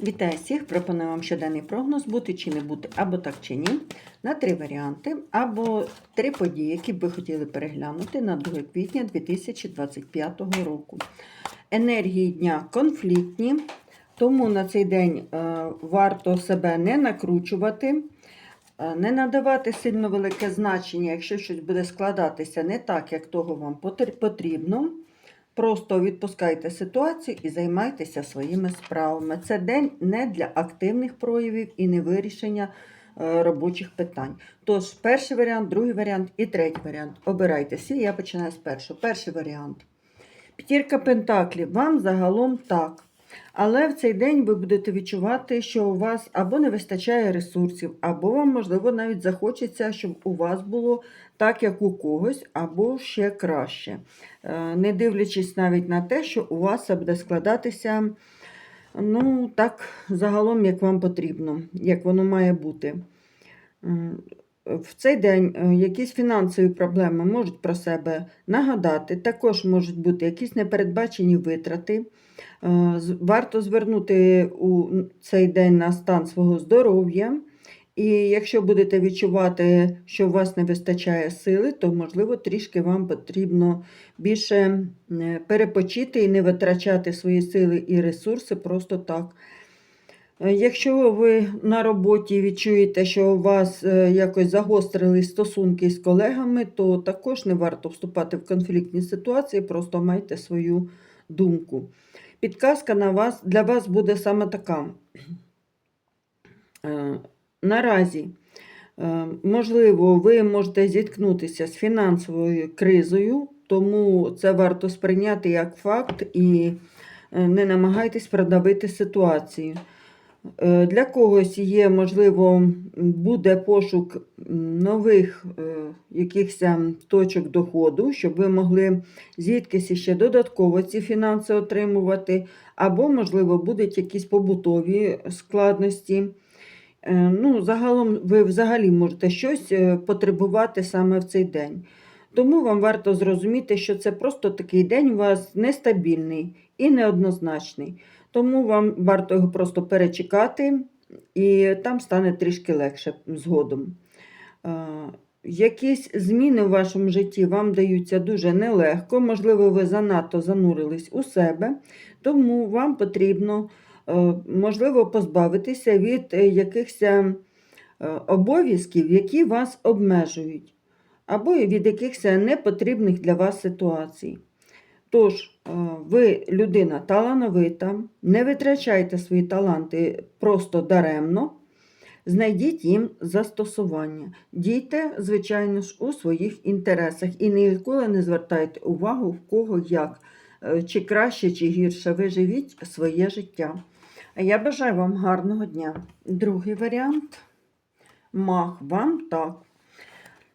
Вітаю всіх! Пропоную вам щоденний прогноз бути чи не бути, або так чи ні, на три варіанти, або три події, які б ви хотіли переглянути на 2 квітня 2025 року. Енергії дня конфліктні, тому на цей день е, варто себе не накручувати, е, не надавати сильно велике значення, якщо щось буде складатися не так, як того вам потрібно. Просто відпускайте ситуацію і займайтеся своїми справами. Це день не для активних проявів і не вирішення е, робочих питань. Тож, перший варіант, другий варіант і третій варіант. Обирайте всі, я починаю з першого. Перший варіант. П'ятірка пентаклів. Вам загалом так. Але в цей день ви будете відчувати, що у вас або не вистачає ресурсів, або вам, можливо, навіть захочеться, щоб у вас було так, як у когось, або ще краще. Е, Не дивлячись навіть на те, що у вас все буде складатися, ну, так, загалом, як вам потрібно, як воно має бути. В цей день е, якісь фінансові проблеми можуть про себе нагадати, також можуть бути якісь непередбачені витрати. Е, Варто звернути у цей день на стан свого здоров'я. І якщо будете відчувати, що у вас не вистачає сили, то, можливо, трішки вам потрібно більше е, перепочити і не витрачати свої сили і ресурси просто так. Е, Якщо ви на роботі відчуєте, що у вас е, якось загострились стосунки з колегами, то також не варто вступати в конфліктні ситуації, просто майте свою думку. Підказка на вас, для вас буде саме така. Е, Наразі, можливо, ви можете зіткнутися з фінансовою кризою, тому це варто сприйняти як факт і не намагайтесь продавити ситуацію. Е, Для когось є, можливо, буде пошук нових е, якихось ем, точок доходу, щоб ви могли звідкись ще додатково ці фінанси отримувати, або, можливо, будуть якісь побутові складності. Е, Ну, загалом ви взагалі можете щось потребувати саме в цей день. Тому вам варто зрозуміти, що це просто такий день у вас нестабільний і неоднозначний. Тому вам варто його просто перечекати, і там стане трішки легше згодом. Е, Якісь зміни в вашому житті вам даються дуже нелегко, можливо, ви занадто занурились у себе, тому вам потрібно, е, можливо, позбавитися від якихось е, обов'язків, які вас обмежують, або від якихось непотрібних для вас ситуацій. Тож, е, ви людина талановита, не витрачайте свої таланти просто даремно, знайдіть їм застосування. Дійте, звичайно ж, у своїх інтересах і ніколи не звертайте увагу, в кого як, е, чи краще, чи гірше. Ви живіть своє життя. Я бажаю вам гарного дня. Другий варіант. Мах вам так.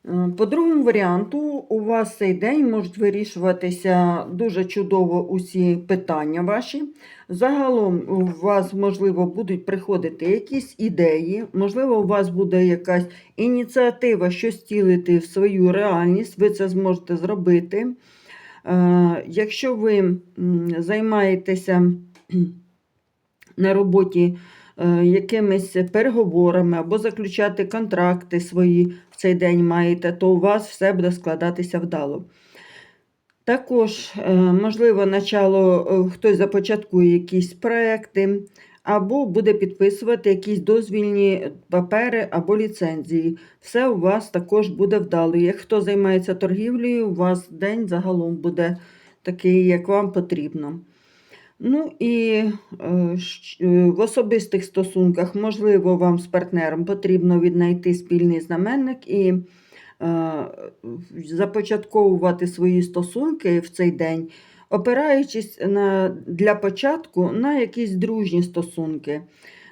Е, По другому варіанту, у вас цей день можуть вирішуватися дуже чудово усі питання ваші. Загалом у вас, можливо, будуть приходити якісь ідеї, можливо, у вас буде якась ініціатива щось втілити в свою реальність, ви це зможете зробити. Е, Якщо ви займаєтеся на роботі якимись переговорами або заключати контракти свої в цей день маєте, то у вас все буде складатися вдало. Також, е, можливо, начало е, хтось започаткує якісь проекти, або буде підписувати якісь дозвільні папери або ліцензії. Все у вас також буде вдало. Як хто займається торгівлею, у вас день загалом буде такий, як вам потрібно. Ну і е, е, в особистих стосунках, можливо, вам з партнером потрібно віднайти спільний знаменник і е, започатковувати свої стосунки в цей день, опираючись на, для початку на якісь дружні стосунки.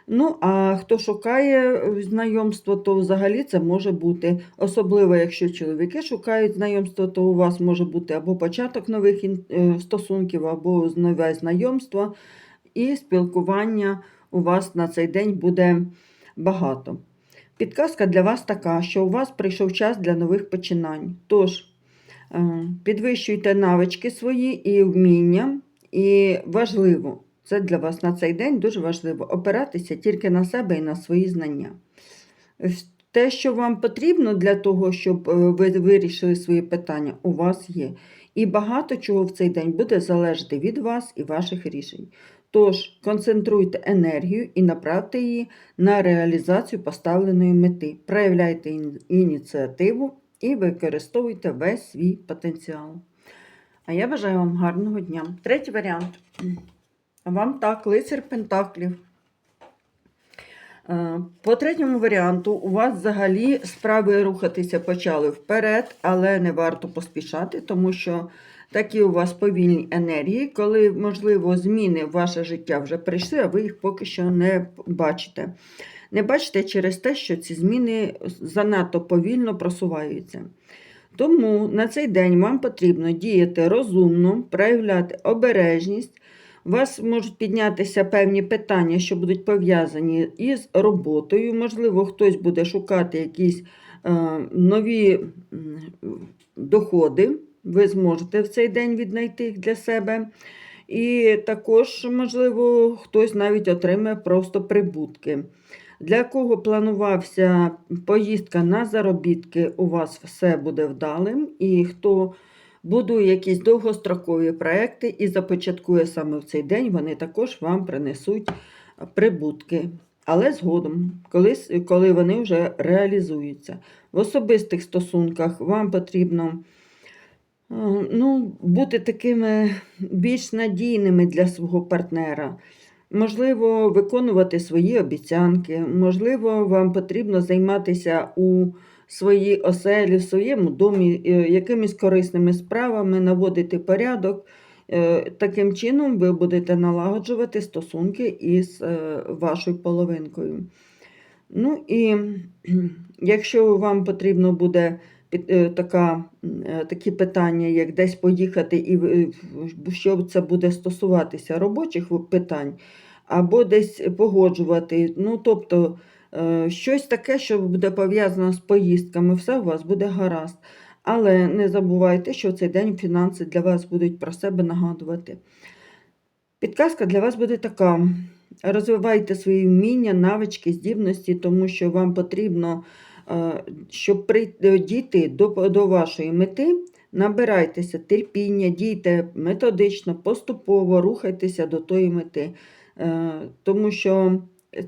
Ну, а хто шукає е, знайомство, то взагалі це може бути. Особливо, якщо чоловіки шукають знайомство, то у вас може бути або початок нових е, стосунків, або нове знайомство, і спілкування у вас на цей день буде багато. Підказка для вас така, що у вас прийшов час для нових починань. Тож, е, підвищуйте навички свої і вміння, і важливо, Це для вас на цей день дуже важливо опиратися тільки на себе і на свої знання. Те, що вам потрібно для того, щоб е, ви вирішили свої питання, у вас є. І багато чого в цей день буде залежати від вас і ваших рішень. Тож концентруйте енергію і направте її на реалізацію поставленої мети. Проявляйте ініціативу і використовуйте весь свій потенціал. А я бажаю вам гарного дня. Третій варіант. Вам так, лицар Пентаклів. Е, По третьому варіанту у вас взагалі справи рухатися почали вперед, але не варто поспішати, тому що такі у вас повільні енергії, коли, можливо, зміни в ваше життя вже прийшли, а ви їх поки що не бачите. Не бачите через те, що ці зміни занадто повільно просуваються. Тому на цей день вам потрібно діяти розумно, проявляти обережність. У вас можуть піднятися певні питання, що будуть пов'язані із роботою. Можливо, хтось буде шукати якісь е, нові доходи. Ви зможете в цей день віднайти їх для себе. І також, можливо, хтось навіть отримає просто прибутки. Для кого планувався поїздка на заробітки, у вас все буде вдалим. І хто будує якісь довгострокові проекти і започаткує саме в цей день, вони також вам принесуть прибутки. Але згодом, коли, коли вони вже реалізуються. В особистих стосунках вам потрібно е, ну, бути такими більш надійними для свого партнера. Можливо, виконувати свої обіцянки, можливо, вам потрібно займатися у своїй оселі, в своєму домі е, якимись корисними справами, наводити порядок. Е, Таким чином ви будете налагоджувати стосунки із е, вашою половинкою. Ну і якщо вам потрібно буде така, такі питання, як десь поїхати, і що це буде стосуватися робочих питань, або десь погоджувати, ну тобто щось таке, що буде пов'язано з поїздками, все у вас буде гаразд. Але не забувайте, що в цей день фінанси для вас будуть про себе нагадувати. Підказка для вас буде така: розвивайте свої вміння, навички, здібності, тому що вам потрібно, е, щоб дійти до, до вашої мети, набирайтеся терпіння, дійте методично, поступово рухайтеся до тої мети. Е, Тому що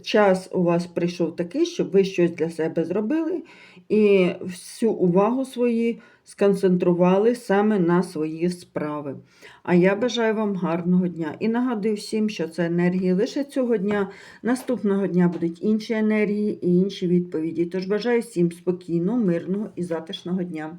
час у вас прийшов такий, щоб ви щось для себе зробили і всю увагу свою сконцентрували саме на свої справи. А я бажаю вам гарного дня і нагадую всім, що це енергії лише цього дня. Наступного дня будуть інші енергії і інші відповіді. Тож бажаю всім спокійного, мирного і затишного дня.